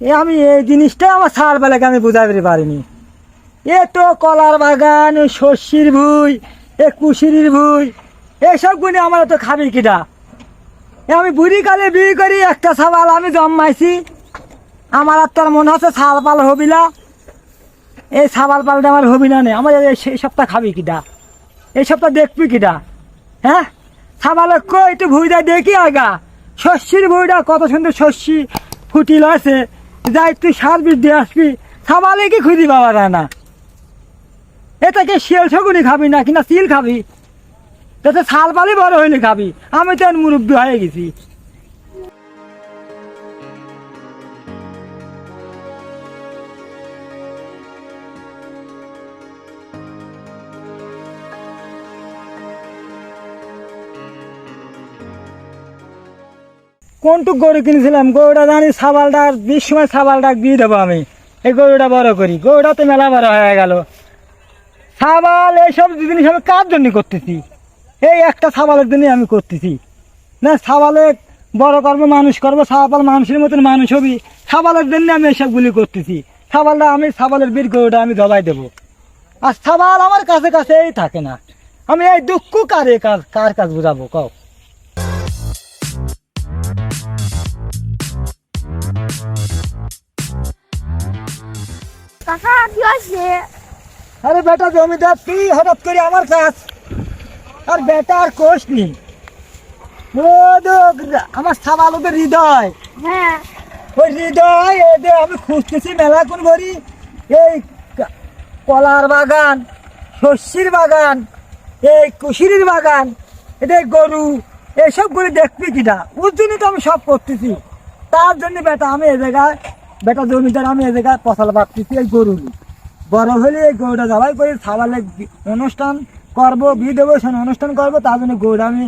এ আমি এই জিনিসটা আমার সার বেলাকে আমি বুঝাতে পারিনি। এ তো কলার বাগান ওই শস্যির ভুই, এ কুশিরির ভুই, এসব গুণে আমার তো খাবি কিটা এ আমি বুড়ি কালে বিয়ে করি, একটা সাবাল আমি জন্মাইছি। আমার আর তোর মনে হচ্ছে সাল পাল হবি না। এই সাবাল পালটা আমার হবি না নে। আমার এই সপ্তাহ খাবি কিটা এই সপ্তাহ দেখবি কিটা হ্যাঁ? সাবালে কই? একটু ভুইটা দেখি আগা। শস্যির ভুইটা কত সুন্দর শস্যি ফুটিল আছে। যাই, তুই সার বৃদ্ধি দিয়ে আসবি। সাবালে কি খুঁজি পাওয়া যায় না এটাকে শিয়াল শগুনি খাবি না কিনা তিল খাবি তাতে শাল পালি বড় হইলে খাবি। আমি তো মুরব্বী হয়ে গেছি। কোনটুক গরু কিনেছিলাম? গরুটা জানি সাবালটা বিশ সময় সাবালটা দিয়ে দেবো আমি। এই গরুটা বড় করি। গরুটা তো মেলা বড় হয়ে গেল। সাবাল এইসব জিনিস আমি কার জন্য করতেছি? এই একটা সাবালের জন্যই আমি করতেছি। না সাবালে বড় করব মানুষ করব সাবাল মানুষের মতন মানুষ হবি। সাবালের জন্য আমি এসবগুলি করতেছি। সাবালটা আমি সাবালের বীর গরুটা আমি দবাই দেবো। আর সাবাল আমার কাছে কাছেই থাকে না। আমি এই দুঃখ কার কাজ কার কাজ বুঝাবো? কও। কাকা কি হয়েছে? আরে বেটা জমিদার তুই হঠাৎ করে আমার কাজ আর বেটা আর কোষ নি আমার সাবাল ওদের হৃদয়। হ্যাঁ। ওই হৃদয় এদের আমি খুঁজতেছি মেলা কোন ভরি এই কলার বাগান শস্যির বাগান এই কুশিরির বাগান এদের গরু এইসব করে দেখবি কিনা? ওর জন্যই তো আমি সব করতেছি। তার জন্য বেটা আমি এ জায়গায় বেটা জমিদার আমি এ জায়গায় ফসল পাচ্ছি এই গরু বড় হলে এই গরুটা জবাই করে সাবালে অনুষ্ঠান করব বিয়ে দেবো সেখানে অনুষ্ঠান করব তার জন্য গরুটা আমি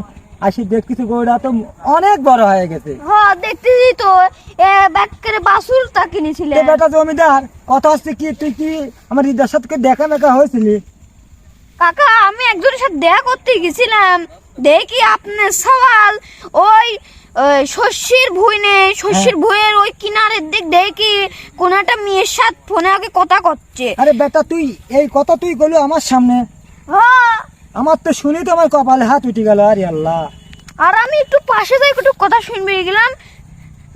আসি দেখতেছি গরুটা তো অনেক বড় হয়ে গেছে। হ্যাঁ দেখতেছি তো বাসুরটা কিনেছিলে। বেটা জমিদার কথা হচ্ছে কি তুই কি আমার হৃদয়ের সাথে দেখা মেকা হয়েছিলি? কাকা আমি একজনের সাথে দেখা করতে গেছিলাম। দেখি আপনার সওয়াল ওই ওই শস্যের ভুই নেই শস্যের ভুইয়ের ওই কিনারের দিক কোন একটা মেয়ের সাথে ফোনে আগে কথা করছে? আরে বেটা তুই এই কথা তুই গেলো আমার সামনে। আমার তো শুনি তো আমার কপালে হাত উঠে গেল আরে আল্লাহ। আর আমি একটু পাশে যাই একটু কথা শুনবে গেলাম।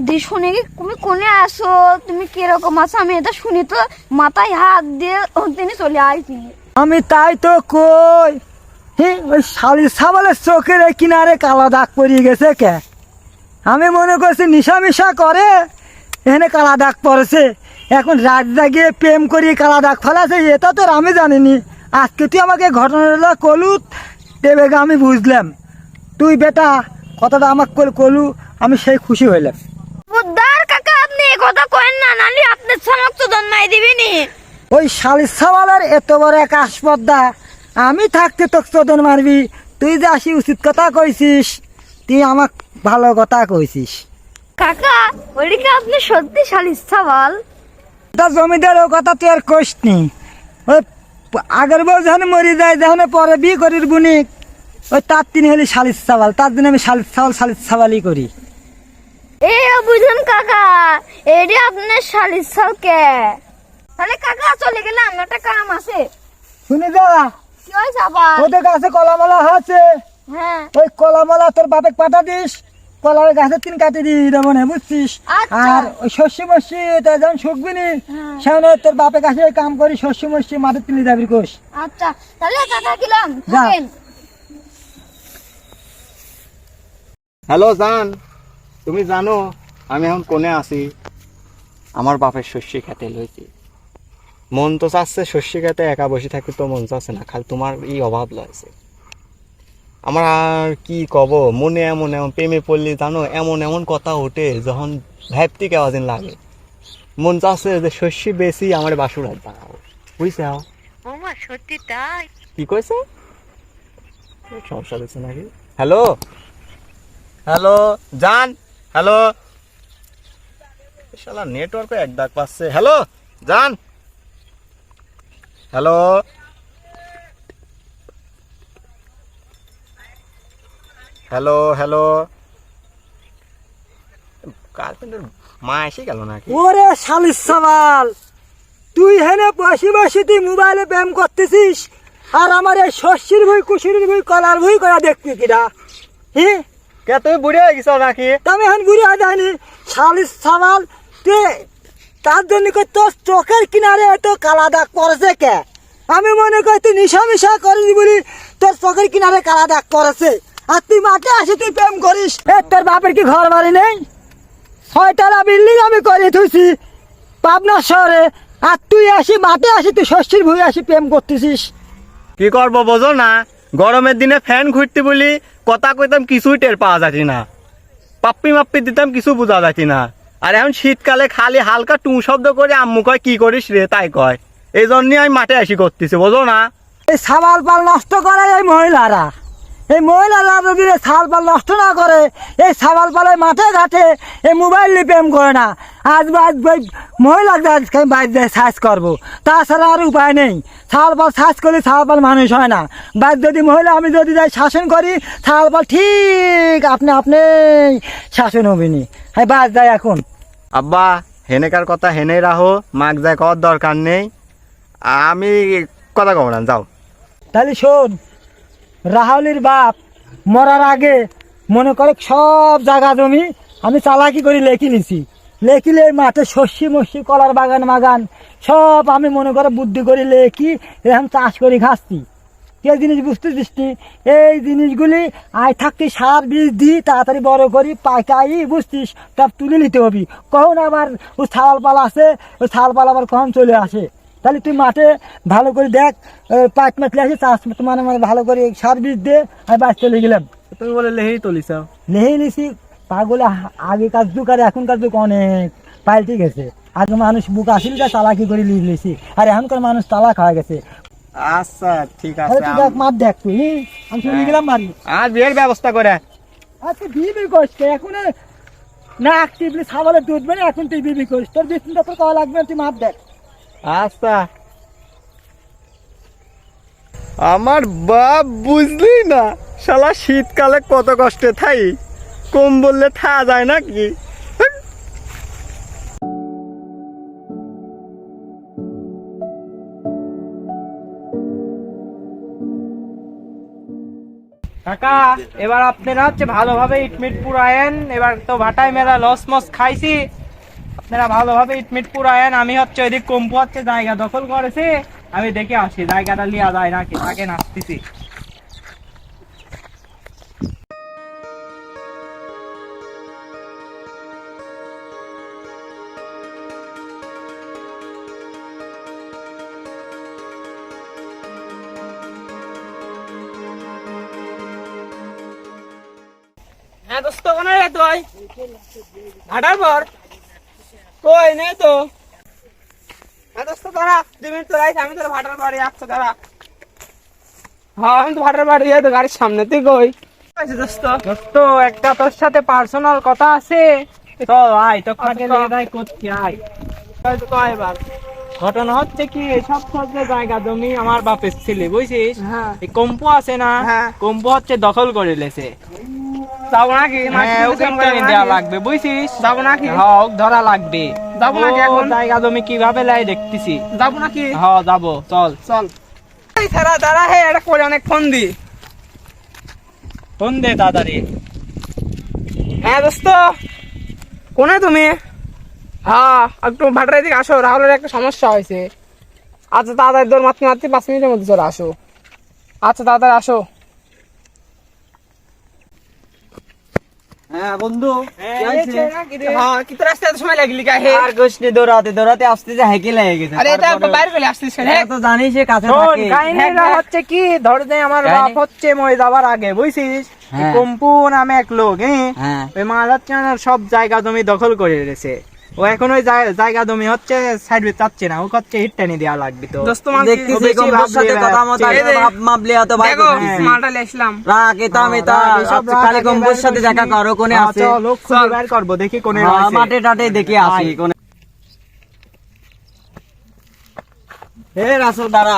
দিয়ে শুনে কি তুমি কোনে আসো? তুমি কীরকম আছো? আমি এটা শুনি তো মাথায় হাত দিয়ে তিনি চলে আইছি আমি তাই তো কই হ্যাঁ ওই শালি সাবালের চোখের কিনারে কালা দাগ পড়িয়ে গেছে কে? আমি মনে করছি নিশা মিশা করে এখানে কালা দাগ পড়েছে। এখন রাত জাগিয়ে প্রেম করি কালা দাগ ফেলাছে এটা তো আর আমি জানিনি। আজকে তুই আমাকে ঘটনাটা কলু দেবে আমি বুঝলাম। তুই বেটা কথাটা আমাকে কল কলু আমি সেই খুশি হইলাম। বুদ্ধার কাকা আপনি কথা করেন না নালি আপনার সামক তো জন্মাই দিবিনি ওই শালির সাওয়ালের এত বড় এক আসপদ্দা আমি থাকতে তোকে চোদন মারবি। তুই যে আসি উচিত কথা কইছিস তুই আমাক ভালো কথা কইছিস। কাকা ওইদিকে আপনি সত্যি শালিস সাবাল তা জমিদার ও কথা তুই আর কইস নি। ওই আগের বউ যখন মরি যায় যখন পরে বিয়ে করির বুনিক ওই তার তিনি হলি শালির সাওয়াল তার জন্য আমি শালির সাওয়াল শালির সাওয়ালই করি। এ বুঝুন কাকা এডি আপনার শালিস সালকে তাহলে কাকা চলে গেলাম একটা কাম আছে। শুনি যা। কি হয়েছে আবার? ওদের কাছে কলামলা আছে। হ্যাঁ। ওই কলামলা তোর বাপে পাঠা দিস। কলার গাছের তিন কাটি দিয়ে দেবো না বুঝছিস? আচ্ছা। আর ওই শস্য মস্যি যখন শুকবি নি হ্যাঁ। তোর বাপের কাছে কাম করি শস্য মস্যি তুলে যাবি কোষ। আচ্ছা তাহলে কাকা গেলাম হ্যালো জান। তুমি জানো আমি এখন কোনে আছি? আমার বাপের শস্য খেতে লইছি। মন তো চাচ্ছে শস্য খেতে একা বসে থাকতে তো মন চাচ্ছে না খালি তোমার এই অভাব লয়েছে আমার আর কি কব? মনে এমন এমন প্রেমে পড়লে জানো এমন এমন কথা ওঠে যখন কেমন দিন লাগে। মন চাচ্ছে যে শস্য বেশি আমার বাসুর হাত বানাবো বুঝছে? বৌমা সত্যি তাই? কি কইছে? সমস্যা দিচ্ছে নাকি? হ্যালো? হ্যালো জান? হ্যালো? শালা নেটওয়ার্কে এক ডাক পাচ্ছে। হ্যালো জান? হ্যালো? হ্যালো হ্যালো গার্লফ্রেন্ডের মা এসে গেল নাকি? ওরে শালিস সওয়াল তুই হেনে বসে বসে তুই মোবাইলে ব্যায়াম করতেছিস? আর আমার এই শস্যের ভুই কুশির ভুই কলার ভুই করা দেখবি কিরা হ্যাঁ কে তুমি বুড়ি হয়ে গেছো নাকি? আমি এখন বুড়ি হয়ে যায়নি শালিস সওয়াল তুই তার জন্য কই তোর চোখের কিনারে এত কালা দাগ পড়েছে কে? আমি মনে করি তুই নিশা মিশা করিস বলি তোর চোখের কিনারে কালা দাগ পড়েছে। আর তুই মাঠে আসি তুই প্রেম করিস। তোর বাপের কি ঘর বাড়ি নেই? ছয়তলা বিল্ডিং আমি করে থুইছি পাবনা শহরে। আর তুই আসি মাঠে আসি তুই ষষ্ঠীর ভুঁই আসি প্রেম করতেছিস। কি করব বোঝো না গরমের দিনে ফ্যান ঘুরতে বলি কথা কইতাম কিছুই টের পাওয়া যাচ্ছে না। পাপ্পি মাপ্পি দিতাম কিছু বোঝা যাচ্ছে না। আর এখন শীতকালে খালি হালকা টু শব্দ করে আম্মু কয় কি করিস রে? তাই কয়। এই জন্যই আমি মাঠে আসি করতেছি বোঝো না। এই সাবাল পাল নষ্ট করে এই মহিলারা। এই এই সাল পাল নষ্ট না করে এই সাবাল পালে মাঠে ঘাটে এই মোবাইল নিয়ে প্রেম করে না। আজ বাজ ওই মহিলা বাইর সার্চ করব তাছাড়া আর উপায় নেই। সাল পাল সার্চ করলে সাল পাল মানুষ হয় না। বাদ যদি মহিলা আমি যদি যাই শাসন করি সাল পাল ঠিক আপনি আপনি শাসন হবিনি। হ্যাঁ বাদ যায় এখন। আব্বা হেনেকার কথা হেনে রাহো মাক যায় কর দরকার নেই। আমি কথা কব না যাও। তাহলে শোন রাহুলের বাপ মরার আগে মনে করে সব জায়গা জমি আমি চালাকি করে লেখি নিছি। লেখিলে মাঠে শস্যি মস্যি, কলার বাগান বাগান সব আমি মনে করে বুদ্ধি করে লেখি, এরকম চাষ করে খাচ্ছি কে জিনিস বুঝতে দিসটি এই জিনিসগুলি আয় থাকতে সার বীজ দিই, তাড়াতাড়ি বড় করি পাকাই বুঝতিস? তার তুলে নিতে হবি। কখন আবার ও ছাল পালা আছে ওই ছাল পালা আবার কখন চলে আসে? তাহলে তুই মাঠে ভালো করে দেখ পাঁচ মাছ আসে চাষ মানে মানে ভালো করে সার বীজ দে আমি বাস চলে গেলাম। তুমি বলে লেহেই তুলিস লেহেই নিছি পাগলে আগেকার যুগ আর এখনকার যুগ অনেক পাল্টে গেছে। আগে মানুষ বুক আসিল যা চালাকি করে লিখ লিছি আর এখনকার মানুষ তালাক হয়ে গেছে। আচ্ছা ঠিক আছে তুই দেখ মাঠ দেখ তুই আমি চলে গেলাম বাড়ি আর বিয়ের ব্যবস্থা করে। আচ্ছা করিস তো, এখন না অ্যাক্টিভলি ছাগলের দুধ মানে এখন তুই বিবি করিস তোর বিষ্ণুটা তোর কওয়া লাগবে তুই মাপ দেখ। আচ্ছা। আমার বাপ বুঝলি না শালা শীতকালে কত কষ্টে থাই কম বললে থা যায় নাকি? কাকা এবার আপনারা হচ্ছে ভালোভাবে ইটমিট পুরায়েন এবার তো ভাটায় মেলা লস মস খাইছি। আপনারা ভালোভাবে ইটমিট পুরায়েন আমি হচ্ছে ওইদিক কম্পু হচ্ছে জায়গা দখল করেছে। আমি দেখে আসি, জায়গাটা লিয়া যায় নাকি তাকে নাচতেছি। হ্যাঁ দোস্ত তুই। ভাটার পর। কই নেই তো। হ্যাঁ দোস্ত তোরা দুই মিনিট তোরা আইস, আমি তোর ভাটার বাড়ি আসছো তোরা হ্যাঁ আমি তো ভাটার বাড়ি তো গাড়ির সামনে তুই কই? দোস্ত। দোস্ত একটা তোর সাথে পার্সোনাল কথা আছে। তো আয় তো করছি আয়। তো আয় এবার। ঘটনা হচ্ছে কি সব সব জায়গা জমি আমার বাপের ছেলে বুঝছিস? এই কম্পু আছে না কম্পু হচ্ছে দখল করে লেছে। যাব নাকি? হ্যাঁ ওকে দেওয়া লাগবে বুঝছিস? যাব নাকি? ওকে ধরা লাগবে। যাব নাকি এখন? জায়গা জমি কীভাবে লাই দেখতেছি? যাব নাকি? যাব চল। চল। এই দাঁড়া দাঁড়া হে এটা করে অনেক ফোন দি। ফোন দে তাড়াতাড়ি। হ্যাঁ দোস্ত। কোনে তুমি? হ্যাঁ একটু ভাটার দিকে আসো রাহুলের একটা সমস্যা হয়েছে। আচ্ছা তাড়াতাড়ি দৌড় মারতে মারতে পাঁচ মিনিটের মধ্যে চলে আসো। আচ্ছা তাড়াতাড়ি আসো। বন্ধু। হ্যাঁ কি এত সময় লাগলি কা হে? আর গোষ্ঠী দৌড়াতে দৌড়াতে আসতে যে হেঁকে লেগে গেছে। আরে এটা বাইরে আসছিস হ্যাঁ তো জানিস সে কাছে থাকে। কাহিনীটা হচ্ছে কি ধর দে আমার বাপ হচ্ছে মই যাবার আগে বুঝছিস? হ্যাঁ। কম্পু নামে এক লোক হ্যাঁ? হ্যাঁ। ওই মালাচ্চানের সব জায়গা জমি দখল করে রেখেছে। ও এখন ওই জায়গা জমি হচ্ছে সাইড চাচ্ছে না। ও হচ্ছে হিট টেনে দেওয়া লাগবে তো। দেখতেছি কম্পুর সাথে কথা মতো ভাব এত ভাই রাখ এটা আমি তা আচ্ছা, কালে সাথে দেখা। করো কোনে হ্যাঁ, আছে? চল, খুঁজে বের করব দেখি কোনে হ্যাঁ, রয়েছে। মাঠে টাটে দেখে আসি কোনে হে রাসুল দাঁড়া।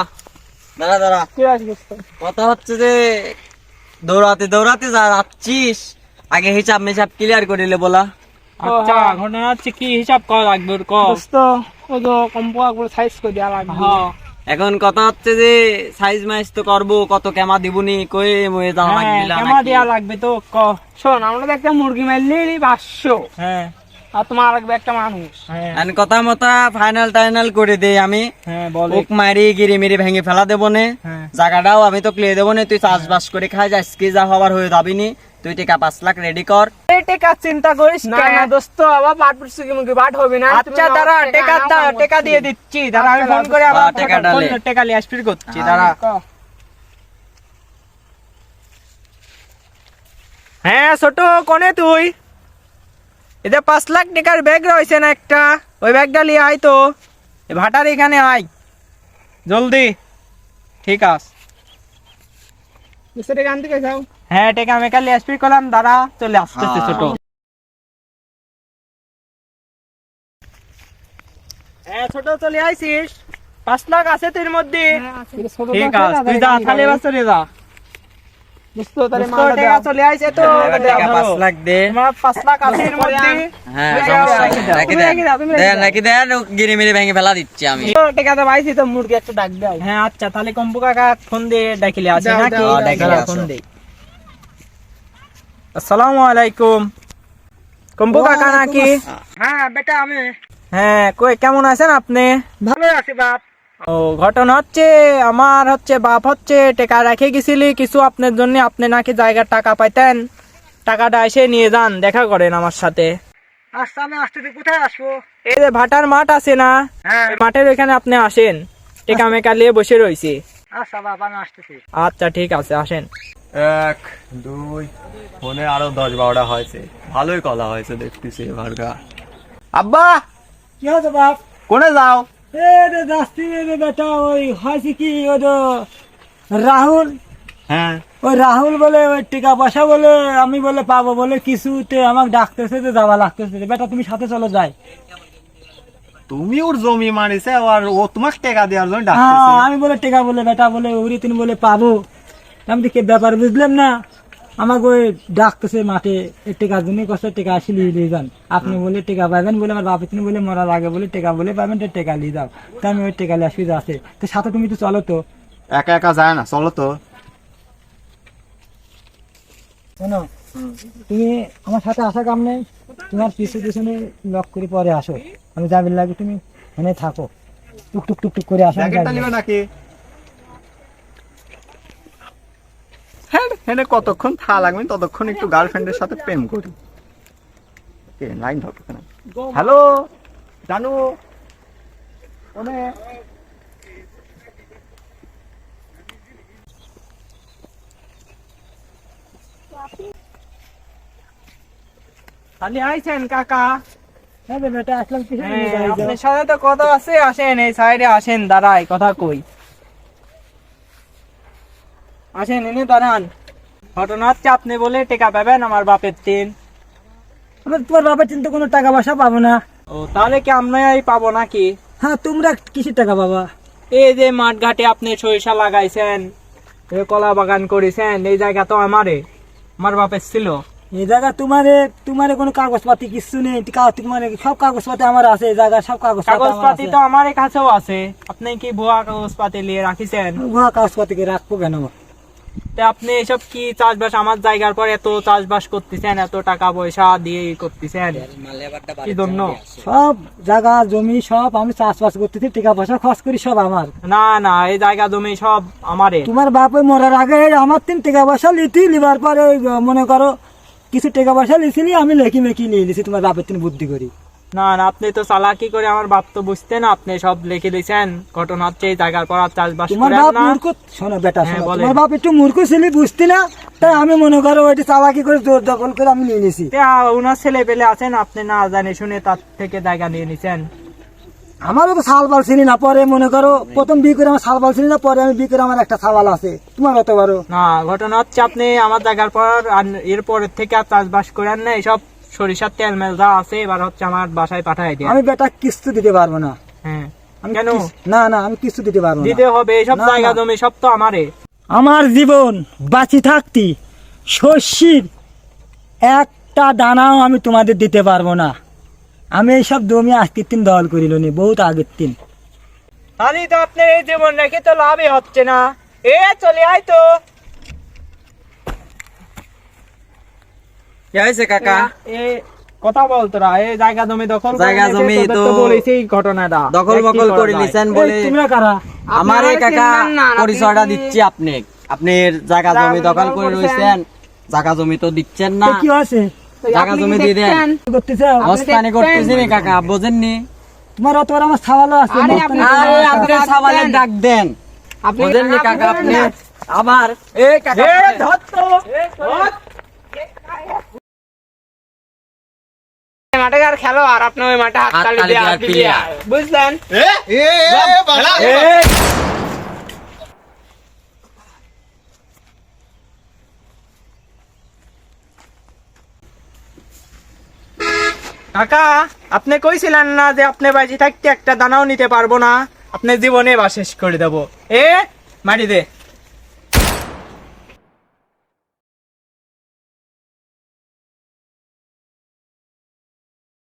দাঁড়া দাঁড়া। কি আছে কথা হচ্ছে যে দৌড়াতে দৌড়াতে যা যাচ্ছিস আগে হিসাব মেসাব ক্লিয়ার করিলে বলা। আচ্ছা ঘটনা হচ্ছে কি হিসাব করা লাগবে ওর ক দোস্ত ও তো কম্পো একবার সাইজ করে দেওয়া লাগবে। এখন কথা হচ্ছে যে সাইজ মাইজ তো করব কত কেমা দিবনি কই ময়ে জানা লাগবে দেওয়া লাগবে তো ক শোন আমরা তো একটা মুরগি মারলি পাঁচশো। হ্যাঁ। আর তোমার লাগবে একটা মানুষ। হ্যাঁ। কথা মতা ফাইনাল টাইনাল করে দেই আমি। হ্যাঁ বলে। ওক মারি গিরি মিরি ভেঙে ফেলা দেবো নে। হ্যাঁ। জায়গাটাও আমি তো ক্লিয়ে দেবো নে তুই চাষবাস করে খাই যাস কি যা হবার হয়ে যাবি নি। তুই টিকা পাঁচ লাখ রেডি কর। টেকা চিন্তা করিস না না দোস্ত আবার পাট পুষছি কি মুখে পাট হবে না। আচ্ছা দাঁড়া টেকা দাও টেকা দিয়ে দিচ্ছি। দাঁড়া আমি ফোন করে আবার হ্যাঁ, টেকা ডালে। টেকা লিয়ে আসবি করছি দাঁড়া। হ্যাঁ ছোট কোনে তুই? এতে পাঁচ লাখ টাকার ব্যাগ রয়েছে না একটা ওই ব্যাগটা নিয়ে আয় তো। এই ভাটার এখানে আয়। জলদি। ঠিক আছে। মিস্ত্রি গান থেকে যাও। হ্যাঁ টেকা মেকা লিয়ে আসবি করলাম দাঁড়া চলে আসতেছে ছোট। হ্যাঁ ছোট চলে আইসিস। পাঁচ লাখ আছে তোর মধ্যে। ঠিক তুই যা তাহলে যা। হ্যাঁ আমি। হ্যাঁ আচ্ছা তাহলে কম্পু কাকা ফোন দিয়ে ডাকিলে আছে নাকি। ফোন আসসালামু আলাইকুম। কম্পু কাকা নাকি? হ্যাঁ বেটা আমি। হ্যাঁ কই কেমন আছেন আপনি? ভালো আছি বাপ। ও ঘটনা হচ্ছে আমার হচ্ছে বাপ হচ্ছে টাকা রেখে গেছিলি কিছু আপনার জন্য আপনি নাকি জায়গার টাকা পাইতেন। টাকাটা এসে নিয়ে যান দেখা করেন আমার সাথে। আচ্ছা আমি আসতে কোথায় আসব? এই যে ভাটার মাঠ আছে না হ্যাঁ। মাঠের ওইখানে আপনি আসেন। টেকা মেকা নিয়ে বসে রয়েছি আচ্ছা বাপ আমি আসতেছি। আচ্ছা ঠিক আছে আসেন। এক দুই ফোনে আরও দশ বারোটা হয়েছে। ভালোই কলা হয়েছে দেখতেছি এবার গা আব্বা! কি হতো বাপ? কোনে যাও? এ রে যাচ্ছি রে বেটা ওই হয়েছে কি ওই রাহুল? হ্যাঁ। ওই রাহুল বলে ওই টিকা পয়সা বলে আমি বলে পাবো বলে কিছুতে আমাকে ডাকতেছে যে যাওয়া লাগতেছে বেটা তুমি সাথে চলো যাই। তুমি ওর জমি মারিছে আর ও তোমাকে টাকা দেওয়ার জন্য হ্যাঁ, ডাকতেছে আমি বলে টেকা বলে বেটা বলে উড়ি তিনি বলে পাবো। আমি তো কে ব্যাপার বুঝলাম না। আমাকে ওই ডাকতেছে মাঠে টেকার জন্য কষ্ট টেকা আসি লিয়ে দিয়ে যান। আপনি বলে টেকা পাবেন বলে আমার বাপে তিনি বলে মরার আগে বলে টেকা বলে পাবেন তো টেকা নিয়ে যাও। তো আমি ওই টেকা লিয়ে আসবি আছে তো সাথে তুমি তো চলো তো। একা একা যায় না চলো তো। শোনো তুমি আমার সাথে আসা কাম নেই। তোমার পিছু পিছনে লক করে পরে আসো। আমি যাবি লাগে তুমি এখানে থাকো। টুক টুক টুক টুক করে আসো। নাকি? হ্যাঁ কতক্ষণ থা লাগবে ততক্ষণ একটু গার্লফ্রেন্ডের সাথে প্রেম করি। লাইন ধরো হ্যালো জানু? ওনে খালি আইছেন কাকা। হ্যাঁ হ্যাঁ, আপনার সাথে তো কথা আছে আসেন এই সাইডে আসেন দাঁড়াই কথা কই। আসেন এনে দাঁড়ান। ঘটনা হচ্ছে আপনি বলে টেকা পাবেন আমার বাপের তিন। তোমার বাপের তিন তো কোনো টাকা পয়সা পাবো না। ও তাহলে কি আমরাই পাবো নাকি? হ্যাঁ তোমরা কিসের টাকা পাবা? এই যে মাঠ ঘাটে আপনি সরিষা লাগাইছেন কলা বাগান করেছেন এই জায়গা তো আমারে আমার বাপের ছিল। এই জায়গা তোমারে তোমারে কোনো কাগজপাতি কিছু নেই তোমার সব কাগজপাতি আমার আছে এই জায়গা সব কাগজ কাগজপাতি তো আমার কাছেও আছে। আপনি কি ভুয়া কাগজপাতি নিয়ে রাখিছেন? উহা কাগজপাতিকে রাখব কেন? তা আপনি এসব কি চাষবাস আমার জায়গার পর এত চাষবাস করতেছেন এত টাকা পয়সা দিয়ে করতেছেন? কি জন্য? সব জায়গা জমি সব আমি চাষবাস করতেছি টাকা পয়সা খরচ করি সব আমার। না না এই জায়গা জমি সব আমারে। তোমার বাপে মরার আগে আমার তিন টাকা পয়সা লিতি লিবার পরে মনে করো কিছু টাকা পয়সা লিছিলি আমি লেখি মেখি নিয়ে লিছি তোমার বাপের তিন বুদ্ধি করি। না আপনি তো চালাকি করে আমার বাপ তো বুঝতেন আপনি সব লিখে দিয়েছেন। ঘটনা হচ্ছে এই জায়গার পর আর চাষবাস তোমার বাপ না। মূর্খ? শোনো বেটা হ্যাঁ, শোনো তোমার বাপ একটু মূর্খ ছিলি বুঝতি না? তাই আমি মনে করো ওইটা চালাকি করে জোর দখল করে আমি নিয়ে নিছি ওনার ছেলে পেলে আছেন আপনি না জানে শুনে তার থেকে জায়গা নিয়ে নিছেন। আমারও তো শাল বাল ছিলি না পরে মনে করো প্রথম বিয়ে করে আমার ছিলি না পরে আমি বিয়ে করে আমার একটা শাল আছে। তোমার অত বড়? না ঘটনা হচ্ছে আপনি আমার জায়গার পর আর এরপরের থেকে আর চাষবাস করেন না এইসব সরিষার তেল মেল যা আছে এবার হচ্ছে আমার বাসায় পাঠাই দিয়ে। আমি বেটা কিস্তি দিতে পারব না। হ্যাঁ। কেন? না না আমি কিস্তি দিতে পারব দিতে হবে এইসব জায়গা জমি সব তো আমারে। আমার জীবন বাঁচি থাকতি শস্যির একটা দানাও আমি তোমাদের দিতে পারব না। আমি এইসব জমি আজকের দিন দল করিল নি বহুত আগের দিন। তাহলে তো আপনার এই জীবন রেখে তো লাভই হচ্ছে না। এ চলে আয় তো। কি হয়েছে কাকা? কথা বল তোরা এই জায়গা জমি দখল জায়গা জমি তো বলেছি ঘটনাটা। দখল বকল করে বলে তোমরা কারা? আমারে আপনারা কাকা আপনি পরিচয়টা দিচ্ছি আপনি আপনার জায়গা জমি দখল করে। রয়েছেন। জায়গা জমি তো দিচ্ছেন না। কি আছে জায়গা জমি দিয়ে দেন। দেখছেন? কি করতেছে? মস্তানি নি কাকা বোঝেননি? তোমার অত আমার ছাওয়ালো আছে আরে আপনি- সাবালের ডাক দেন। আপনি বোঝেননি কাকা আপনি আবার এ কাকা ধর তো। এই মাঠে আর খেলো আর আপনি ওই মাঠে হাততালি দিয়ে আর আর player। player। বুঝলেন? এই, কাকা আপনি কইছিলেন না যে আপনি বাজি থাকতে একটা দানাও নিতে পারব না? আপনি জীবনে বা শেষ করে দেবো। এ মারি দে।